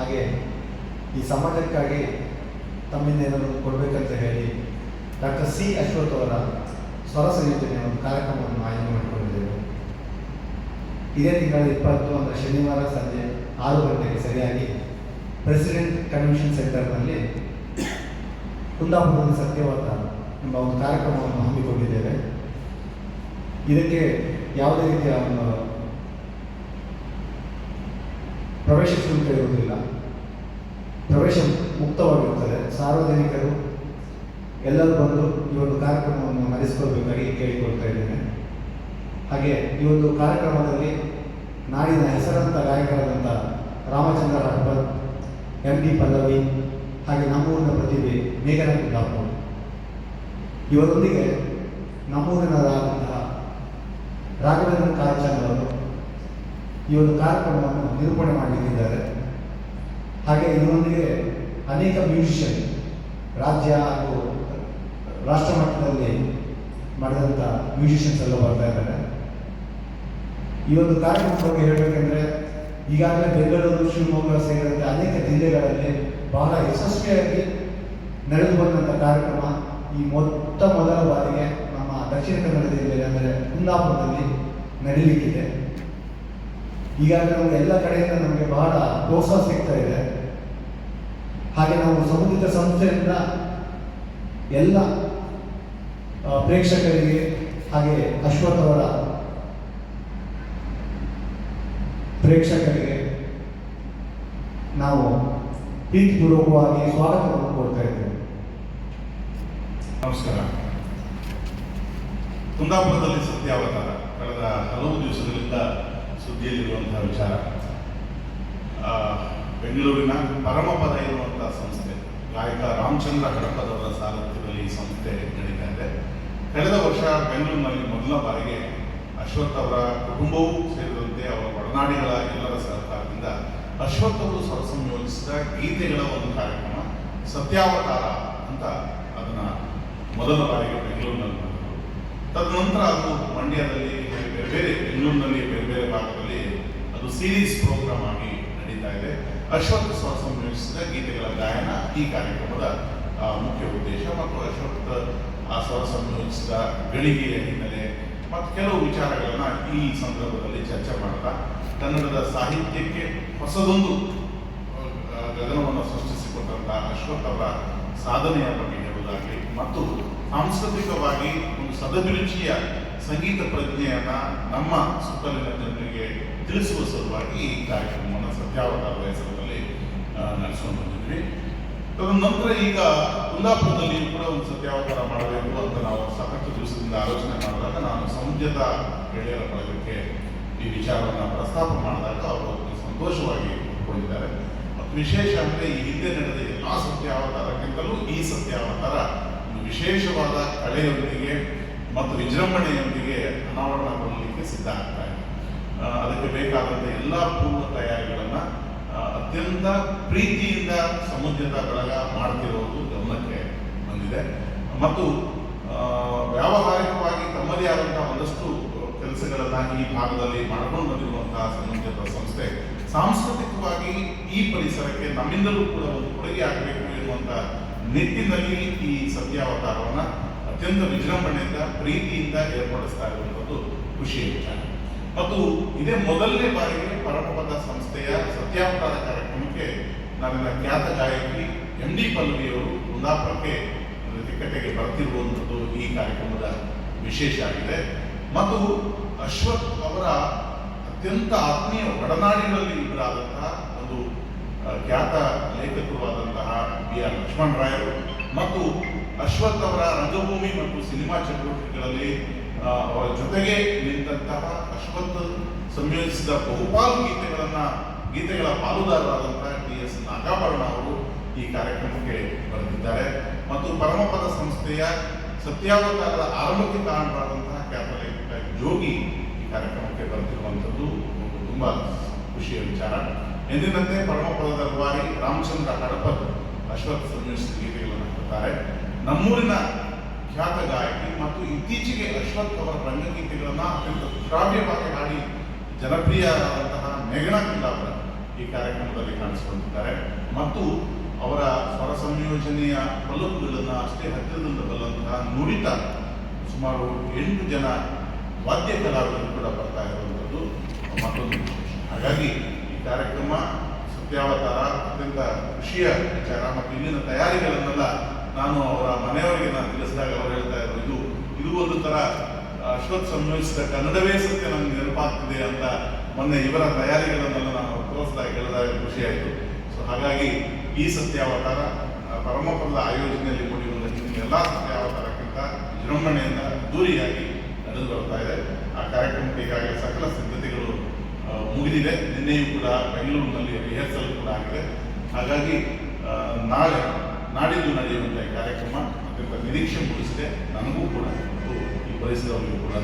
ಹಾಗೆ ಈ ಸಮಾಜಕ್ಕಾಗಿ ತಮ್ಮಿಂದ ಏನಾದರೂ ಕೊಡಬೇಕಂತ ಹೇಳಿ ಡಾಕ್ಟರ್ ಸಿ ಅಶ್ವಥ್ ಅವರ ಸ್ವರ ಸಂಯೋಜನೆ ಒಂದು ಕಾರ್ಯಕ್ರಮವನ್ನು ಆಯೋಜನೆ ಮಾಡಿಕೊಂಡಿದ್ದೇವೆ. ಇದೇ ತಿಂಗಳ ಇಪ್ಪತ್ತು ಅಂದರೆ ಶನಿವಾರ ಸಂಜೆ ಆರು ಗಂಟೆಗೆ ಸರಿಯಾಗಿ ಪ್ರೆಸಿಡೆಂಟ್ ಕನ್ವೆನ್ಷನ್ ಸೆಂಟರ್ನಲ್ಲಿ ಕುಂದಾಪುರದ ಸತ್ಯವಾದ ಎಂಬ ಒಂದು ಕಾರ್ಯಕ್ರಮವನ್ನು ಹಮ್ಮಿಕೊಂಡಿದ್ದೇವೆ. ಇದಕ್ಕೆ ಯಾವುದೇ ರೀತಿಯ ಒಂದು ಪ್ರವೇಶ ಶುಲ್ಕ ಇರುವುದಿಲ್ಲ ಪ್ರವೇಶ ಮುಕ್ತವಾಗಿರುತ್ತದೆ ಸಾರ್ವಜನಿಕರು ಎಲ್ಲರೂ ಬಂದು ಈ ಒಂದು ಕಾರ್ಯಕ್ರಮವನ್ನು ನಡೆಸಿಕೊಳ್ಬೇಕಾಗಿ ಕೇಳಿಕೊಳ್ತಾ ಇದ್ದೇನೆ. ಹಾಗೆ ಈ ಒಂದು ಕಾರ್ಯಕ್ರಮದಲ್ಲಿ ನಾಡಿನ ಹೆಸರಾಂತ ಗಾಯಕರಾದಂಥ ರಾಮಚಂದ್ರ ಹಡ್ಬಲ್ ಎಂ ಡಿ ಪಲ್ಲವಿ, ಹಾಗೆ ನಮ್ಮೂರಿನ ಪ್ರತಿಭೆ ಮೇಘನ ಕುಂದಾಪುರ ಇವರೊಂದಿಗೆ ನಮ್ಮೂರಿನರಾದಂತಹ ರಾಘವೇಂದ್ರ ಈ ಒಂದು ಕಾರ್ಯಕ್ರಮವನ್ನು ನಿರೂಪಣೆ ಮಾಡಲಿಕ್ಕಿದ್ದಾರೆ ಹಾಗೆ ಇದರೊಂದಿಗೆ ಅನೇಕ ಮ್ಯೂಸಿಷಿಯನ್ ರಾಜ್ಯ ಹಾಗೂ ರಾಷ್ಟ್ರ ಮಟ್ಟದಲ್ಲಿ ಮಾಡಿದಂಥ ಮ್ಯೂಸಿಷಿಯನ್ಸ್ ಎಲ್ಲ ಬರ್ತಾ ಇದ್ದಾರೆ. ಈ ಒಂದು ಕಾರ್ಯಕ್ರಮದ ಬಗ್ಗೆ ಹೇಳಬೇಕೆಂದರೆ, ಈಗಾಗಲೇ ಬೆಂಗಳೂರು, ಶಿವಮೊಗ್ಗ ಸೇರಿದಂತೆ ಅನೇಕ ಜಿಲ್ಲೆಗಳಲ್ಲಿ ಬಹಳ ಯಶಸ್ವಿಯಾಗಿ ನಡೆದು ಬಂದಂಥ ಕಾರ್ಯಕ್ರಮ ಈ ಮೊತ್ತ ಮೊದಲ ಬಾರಿಗೆ ನಮ್ಮ ದಕ್ಷಿಣ ಕನ್ನಡ ಜಿಲ್ಲೆಯಲ್ಲಿ ಅಂದರೆ ಕುಂದಾಪುರದಲ್ಲಿ ನಡೀಲಿಕ್ಕಿದೆ. ಈಗಾಗಲೇ ನಮಗೆ ಎಲ್ಲ ಕಡೆಯಿಂದ ನಮಗೆ ಬಹಳ ಪ್ರೋತ್ಸಾಹ ಸಿಗ್ತಾ ಇದೆ. ಹಾಗೆ ನಾವು ಸಮುದಿತ ಸಂಸ್ಥೆಯಿಂದ ಎಲ್ಲ ಪ್ರೇಕ್ಷಕರಿಗೆ ಹಾಗೆ ಅಶ್ವಥ್ ಅವರ ಪ್ರೇಕ್ಷಕರಿಗೆ ನಾವು ಪ್ರೀತಿಪೂರ್ವಕವಾಗಿ ಸ್ವಾಗತವನ್ನು ಕೊಡ್ತಾ ಇದ್ದೇವೆ. ನಮಸ್ಕಾರ. ಕುಂದಾಪುರದಲ್ಲಿ ಸತ್ಯಾವತಾರ. ಕಳೆದ ಹಲವು ದಿವಸಗಳಿಂದ ಸುದ್ದಿಯಲ್ಲಿರುವಂತಹ ವಿಚಾರ. ಬೆಂಗಳೂರಿನ ಪರಮಪದ ಇರುವಂತಹ ಸಂಸ್ಥೆ, ಗಾಯಕ ರಾಮಚಂದ್ರ ಕಡಪದವರ ಸಾರಥ್ಯದಲ್ಲಿ ಈ ಸಂಸ್ಥೆ ನಡೀತಾ ಇದೆ. ಕಳೆದ ವರ್ಷ ಬೆಂಗಳೂರಿನಲ್ಲಿ ಮೊದಲ ಬಾರಿಗೆ ಅಶ್ವಥ್ ಅವರ ಕುಟುಂಬವೂ ಸೇರಿದಂತೆ ಅವರ ಒಡನಾಡಿಗಳ ಎಲ್ಲರ ಸಹಕಾರದಿಂದ ಅಶ್ವಥ್ ಅವರು ಸ್ವರ ಸಂಯೋಜಿಸಿದ ಗೀತೆಗಳ ಒಂದು ಕಾರ್ಯಕ್ರಮ, ಸತ್ಯಾವತಾರ ಅಂತ ಅದನ್ನ ಮೊದಲ ಬಾರಿಗೆ ಬೆಂಗಳೂರಿನಲ್ಲಿ ಮಾಡಿದರು. ತದನಂತರ ಅದು ಮಂಡ್ಯದಲ್ಲಿ ಬೇರೆ ಇನ್ನೊಂದರಲ್ಲಿ ಬೇರೆ ಬೇರೆ ಭಾಗದಲ್ಲಿ ಅದು ಸೀರೀಸ್ ಪ್ರೋಗ್ರಾಮ್ ಆಗಿ ನಡೀತಾ ಇದೆ. ಅಶ್ವಥ್ ಸ್ವರ ಸಂಯೋಜಿಸಿದ ಗೀತೆಗಳ ಗಾಯನ ಈ ಕಾರ್ಯಕ್ರಮದ ಮುಖ್ಯ ಉದ್ದೇಶ ಮತ್ತು ಅಶೋಕ್ ಆ ಸ್ವರ ಸಂಯೋಜಿಸಿದ ಗಳಿಗೆಯ ಹಿನ್ನೆಲೆ ಮತ್ತು ಕೆಲವು ವಿಚಾರಗಳನ್ನು ಈ ಸಂದರ್ಭದಲ್ಲಿ ಚರ್ಚೆ ಮಾಡ್ತಾ ಕನ್ನಡದ ಸಾಹಿತ್ಯಕ್ಕೆ ಹೊಸದೊಂದು ಗಗನವನ್ನು ಸೃಷ್ಟಿಸಿಕೊಟ್ಟಂತಹ ಅಶ್ವಥ್ ಅವರ ಸಾಧನೆಯ ಬಗ್ಗೆ ಹೇಳುವುದಾಗಲಿ ಮತ್ತು ಸಾಂಸ್ಕೃತಿಕವಾಗಿ ಒಂದು ಸದಭಿರುಚಿಯ ಸಂಗೀತ ಪ್ರಜ್ಞೆಯನ್ನು ನಮ್ಮ ಸುತ್ತಲಿನ ಜನರಿಗೆ ತಿಳಿಸುವ ಸಲುವಾಗಿ ಈ ಕಾರ್ಯಕ್ರಮವನ್ನು ಸತ್ಯಾವತಾರದ ಹೆಸರಿನಲ್ಲಿ ನಡೆಸ್ಕೊಂಡು ಬಂದಿದ್ವಿ. ತದನಂತರ ಈಗ ಕುಲ್ಲಾಪುರದಲ್ಲಿಯೂ ಕೂಡ ಒಂದು ಸತ್ಯಾವತಾರ ಮಾಡಬೇಕು ಅಂತ ನಾವು ಸಾಕಷ್ಟು ದಿವಸದಿಂದ ಆಲೋಚನೆ ಮಾಡಿದಾಗ ನಾನು ಸಮುದ್ರದ ಗೆಳೆಯರ ಬಳಗಕ್ಕೆ ಈ ವಿಚಾರವನ್ನು ಪ್ರಸ್ತಾಪ ಮಾಡಿದಾಗ ಅವರು ಸಂತೋಷವಾಗಿ ಒಪ್ಪಿಕೊಂಡಿದ್ದಾರೆ ವಿಶೇಷ ಅಂದರೆ ಈ ಹಿಂದೆ ನಡೆದ ಎಲ್ಲ ಸತ್ಯಾವತಾರಕ್ಕಿಂತಲೂ ಈ ಸತ್ಯಾವತಾರ ಒಂದು ವಿಶೇಷವಾದ ಕಳೆಯೊಂದಿಗೆ ಮತ್ತು ವಿಜೃಂಭಣೆಯೊಂದಿಗೆ ಅನಾವರಣಗೊಳ್ಳಲಿಕ್ಕೆ ಸಿದ್ಧ ಆಗ್ತಾ ಇದೆ. ಅದಕ್ಕೆ ಬೇಕಾದಂಥ ಎಲ್ಲ ಪೂರ್ವ ತಯಾರಿಗಳನ್ನು ಅತ್ಯಂತ ಪ್ರೀತಿಯಿಂದ ಸಮುದ್ರದ ಬಳಗ ಮಾಡ್ತಿರೋದು ಗಮನಕ್ಕೆ ಬಂದಿದೆ. ಮತ್ತು ವ್ಯಾವಹಾರಿಕವಾಗಿ ತಮ್ಮದೇ ಆದಂತಹ ಒಂದಷ್ಟು ಕೆಲಸಗಳನ್ನ ಈ ಭಾಗದಲ್ಲಿ ಮಾಡ್ಕೊಂಡು ಬಂದಿರುವಂತಹ ಸಮುದ್ರದ ಸಂಸ್ಥೆ, ಸಾಂಸ್ಕೃತಿಕವಾಗಿ ಈ ಪರಿಸರಕ್ಕೆ ನಮ್ಮಿಂದಲೂ ಕೂಡ ಒಂದು ಕೊಡುಗೆ ಆಗಬೇಕು ಎನ್ನುವಂತ ನಿಟ್ಟಿನಲ್ಲಿ ಈ ಸತ್ಯಾವತಾರವನ್ನ ಅತ್ಯಂತ ವಿಜೃಂಭಣೆಯಿಂದ, ಪ್ರೀತಿಯಿಂದ ಏರ್ಪಡಿಸ್ತಾ ಇರುವಂಥದ್ದು ಖುಷಿಯ ವಿಚಾರ ಮತ್ತು ಇದೇ ಮೊದಲನೇ ಬಾರಿಗೆ ಪರಮಪದ ಸಂಸ್ಥೆಯ ಸತ್ಯಾವತಾರ ಕಾರ್ಯಕ್ರಮಕ್ಕೆ ನನ್ನ ಖ್ಯಾತ ಗಾಯಕಿ ಎಂ ಡಿ ಪಲ್ಲವಿಯವರು ಕುಂದಾಪುರಕ್ಕೆ ಟಿಕೆಟ್ಗೆ ಬರ್ತಿರುವಂಥದ್ದು ಈ ಕಾರ್ಯಕ್ರಮದ ವಿಶೇಷ ಆಗಿದೆ. ಮತ್ತು ಅಶ್ವಥ್ ಅವರ ಅತ್ಯಂತ ಆತ್ಮೀಯ ಒಡನಾಡಿನಲ್ಲಿ ಇಬ್ಬರಾದಂತಹ ಒಂದು ಖ್ಯಾತ ಲೇಖಕರು ಆದಂತಹ ಬಿ ಆರ್ ಲಕ್ಷ್ಮಣ್ ರಾಯರು ಮತ್ತು ಅಶ್ವಥ್ ಅವರ ರಂಗಭೂಮಿ ಮತ್ತು ಸಿನಿಮಾ ಚಟುವಟಿಕೆಗಳಲ್ಲಿ ಅವರ ಜೊತೆಗೆ ನಿಂತಹ ಅಶ್ವಥ್ ಸಂಯೋಜಿಸಿದ ಬಹುಪಾಲು ಗೀತೆಗಳನ್ನ, ಗೀತೆಗಳ ಪಾಲುದಾರರಾದಂತಹ ಟಿ ಎಸ್ ನಾಗಾಭರಣ ಅವರು ಈ ಕಾರ್ಯಕ್ರಮಕ್ಕೆ ಬರೆದಿದ್ದಾರೆ. ಮತ್ತು ಪರಮಪದ ಸಂಸ್ಥೆಯ ಸತ್ಯಾವತಾರದ ಆರಂಭಕ್ಕೆ ಕಾರಣರಾದಂತಹ ಖ್ಯಾತ ಜೋಗಿ ಈ ಕಾರ್ಯಕ್ರಮಕ್ಕೆ ಬರೆದಿರುವಂಥದ್ದು ತುಂಬಾ ಖುಷಿಯ ವಿಚಾರ. ಎಂದಿನಂತೆ ಪರಮಪದ ದರ್ಬಾರಿ ರಾಮಚಂದ್ರ ಹಡಪದ್ ಅಶ್ವಥ್ ಸಂಯೋಜಿಸಿದ ಗೀತೆಗಳನ್ನು ಹಾಕುತ್ತಾರೆ ನಮ್ಮೂರಿನ ಖ್ಯಾತ ಗಾಯಕಿ ಮತ್ತು ಇತ್ತೀಚೆಗೆ ಅಶ್ವಥ್ ಅವರ ರಂಗಗೀತೆಗಳನ್ನು ಅತ್ಯಂತ ಶ್ರಾವ್ಯವಾಗಿ ಹಾಡಿ ಜನಪ್ರಿಯರಾದಂತಹ ಮೇಘನಾ ಕಿಲ್ಲಾವರ ಈ ಕಾರ್ಯಕ್ರಮದಲ್ಲಿ ಕಾಣಿಸಿಕೊಂಡಿದ್ದಾರೆ. ಮತ್ತು ಅವರ ಸ್ವರ ಸಂಯೋಜನೆಯ ಪಲ್ಲಕ್ಕುಗಳನ್ನು ಅಷ್ಟೇ ಹತ್ತಿರದಿಂದ ಬಲ್ಲಂತಹ ನುರಿತ ಸುಮಾರು ಎಂಟು ಜನ ವಾದ್ಯ ಕಲಾವಿದರು ಕೂಡ ಬರ್ತಾ ಇರುವಂಥದ್ದು. ಮತ್ತೊಂದು ಹಾಗಾಗಿ ಈ ಕಾರ್ಯಕ್ರಮ ಸತ್ಯಾವತಾರ, ಅತ್ಯಂತ ಖುಷಿಯ ವಿಚಾರ ಮತ್ತು ಇಲ್ಲಿನ ತಯಾರಿಗಳನ್ನೆಲ್ಲ ನಾನು ಅವರ ಮನೆಯವರಿಗೆ ನಾನು ತಿಳಿಸಿದಾಗ ಅವರು ಹೇಳ್ತಾ ಇದ್ರು, ಇದು ಇದು ಒಂದು ತರ ಅಶ್ವತ್ ಸಂಯೋಜಿಸಿದ ಕನ್ನಡವೇ ಸತ್ಯ ನಮ್ಗೆ ನೆನಪಾಗ್ತಿದೆ ಅಂತ ಮೊನ್ನೆ ಇವರ ತಯಾರಿಗಳನ್ನೆಲ್ಲ ನಾನು ತೋರಿಸ್ತಾ ಹೇಳಿದಾಗ ಖುಷಿಯಾಯಿತು. ಸೊ ಹಾಗಾಗಿ ಈ ಸತ್ಯಾವತಾರ ಪರಮಪದ ಆಯೋಜನೆಯಲ್ಲಿ ಬಂದ ಹಿಂದಿನ ಎಲ್ಲ ಸತ್ಯಾವತಾರಕ್ಕಿಂತ ವಿಜೃಂಭಣೆಯಿಂದ ದೂರಿಯಾಗಿ ನಡೆದು ಬರ್ತಾ ಇದೆ. ಆ ಕಾರ್ಯಕ್ರಮಕ್ಕೆ ಈಗಾಗಲೇ ಸಕಲ ಸಿದ್ಧತೆಗಳು ಮುಗಿದಿದೆ. ನಿನ್ನೆಯೂ ಕೂಡ ಬೆಂಗಳೂರಿನಲ್ಲಿ ರಿಹರ್ಸಲ್ ಕೂಡ ಆಗಿದೆ. ಹಾಗಾಗಿ ನಾಳೆ ನಾಡಿದ್ದು ನಡೆಯುವಂಥ ಕಾರ್ಯಕ್ರಮ ಅತ್ಯಂತ ನಿರೀಕ್ಷೆ ಮೂಡಿಸಿದೆ ನನಗೂ ಕೂಡ ಈ ಪರಿಸರವರಿಗೂ ಕೂಡ